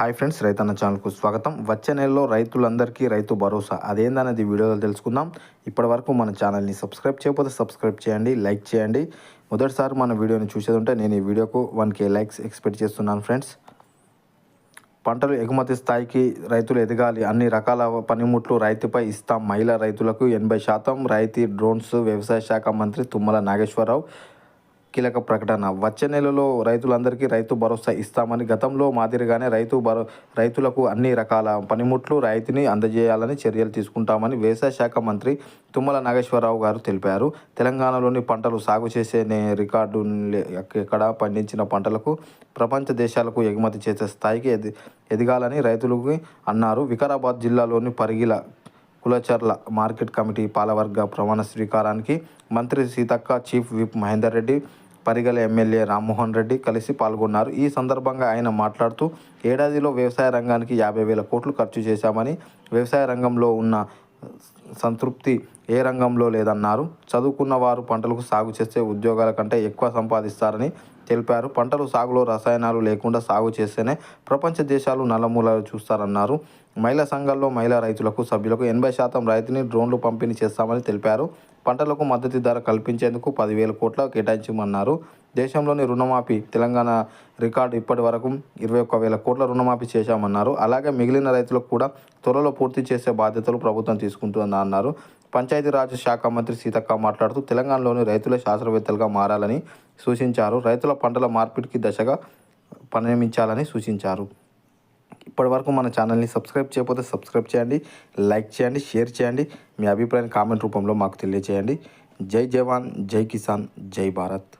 Hi friends రైతన్న ఛానల్కు స్వాగతం. వచ్చే నెలలో రైతులందరికీ రైతు భరోసా. అదేందనేది వీడియోలో తెలుసుకుందాం. ఇప్పటి వరకు మన ఛానల్ని సబ్స్క్రైబ్ చేయకపోతే సబ్స్క్రైబ్ చేయండి లైక్ చేయండి. మొదటిసారి మన వీడియోని చూసేది ఉంటే నేను ఈ వీడియోకు వన్ కే లైక్స్ ఎక్స్పెక్ట్ చేస్తున్నాను ఫ్రెండ్స్. పంటలు ఎగుమతి స్థాయికి రైతులు ఎదగాలి. అన్ని రకాల పనిముట్లు రైతుపై ఇస్తాం. మహిళా రైతులకు ఎనభై శాతం రైతీ డ్రోన్స్ వ్యవసాయ శాఖ మంత్రి తుమ్మల నాగేశ్వరరావు. కీలక ప్రకటన. వచ్చే నెలలో రైతులందరికీ రైతు భరోసా ఇస్తామని గతంలో మాదిరిగానే రైతు భరో రైతులకు అన్ని రకాల పనిముట్లు రాయితీని అందజేయాలని చర్యలు తీసుకుంటామని వ్యవసాయ శాఖ మంత్రి తుమ్మల నాగేశ్వరరావు గారు తెలిపారు. తెలంగాణలోని పంటలు సాగు చేసే రికార్డు ఎక్కడ పండించిన పంటలకు ప్రపంచ దేశాలకు ఎగుమతి చేసే స్థాయికి ఎది ఎదగాలని రైతులకు అన్నారు. వికారాబాద్ జిల్లాలోని పరిగిల కులచర్ల మార్కెట్ కమిటీ పాలవర్గ ప్రమాణ స్వీకారానికి మంత్రి సీతక్క చీఫ్ విప్ మహేందర్ రెడ్డి పరిగల ఎమ్మెల్యే రామ్మోహన్ రెడ్డి కలిసి పాల్గొన్నారు. ఈ సందర్భంగా ఆయన మాట్లాడుతూ ఏడాదిలో వ్యవసాయ రంగానికి యాభై వేల కోట్లు ఖర్చు చేశామని వ్యవసాయ రంగంలో ఉన్న సంతృప్తి ఏ రంగంలో లేదన్నారు. చదువుకున్న వారు పంటలకు సాగు చేస్తే ఉద్యోగాల కంటే ఎక్కువ సంపాదిస్తారని తెలిపారు. పంటలు సాగులో రసాయనాలు లేకుండా సాగు చేస్తేనే ప్రపంచ దేశాలు నల్లమూలలు చూస్తారన్నారు. మహిళా సంఘాల్లో మహిళా రైతులకు సభ్యులకు ఎనభై శాతం రైతుని డ్రోన్లు పంపిణీ చేస్తామని తెలిపారు. పంటలకు మద్దతు ధర కల్పించేందుకు పదివేల కోట్ల కేటాయించమన్నారు. దేశంలోని రుణమాఫీ తెలంగాణ రికార్డు ఇప్పటి వరకు ఇరవై ఒక్క వేల కోట్ల రుణమాఫీ చేశామన్నారు. అలాగే మిగిలిన రైతులకు కూడా త్వరలో పూర్తి చేసే బాధ్యతలు ప్రభుత్వం తీసుకుంటుందన్నారు. పంచాయతీరాజ్ శాఖ మంత్రి సీతక్క మాట్లాడుతూ తెలంగాణలోని రైతులే శాస్త్రవేత్తలుగా మారాలని సూచించారు. రైతుల పంటల మార్పిడికి దశగా పరిణమించాలని సూచించారు. ఇప్పటివరకు మన ఛానల్ని సబ్స్క్రైబ్ చేయకపోతే సబ్స్క్రైబ్ చేయండి లైక్ చేయండి షేర్ చేయండి. మీ అభిప్రాయాన్ని కామెంట్ రూపంలో మాకు తెలియజేయండి జై జవాన్ జై కిసాన్ జై భారత్.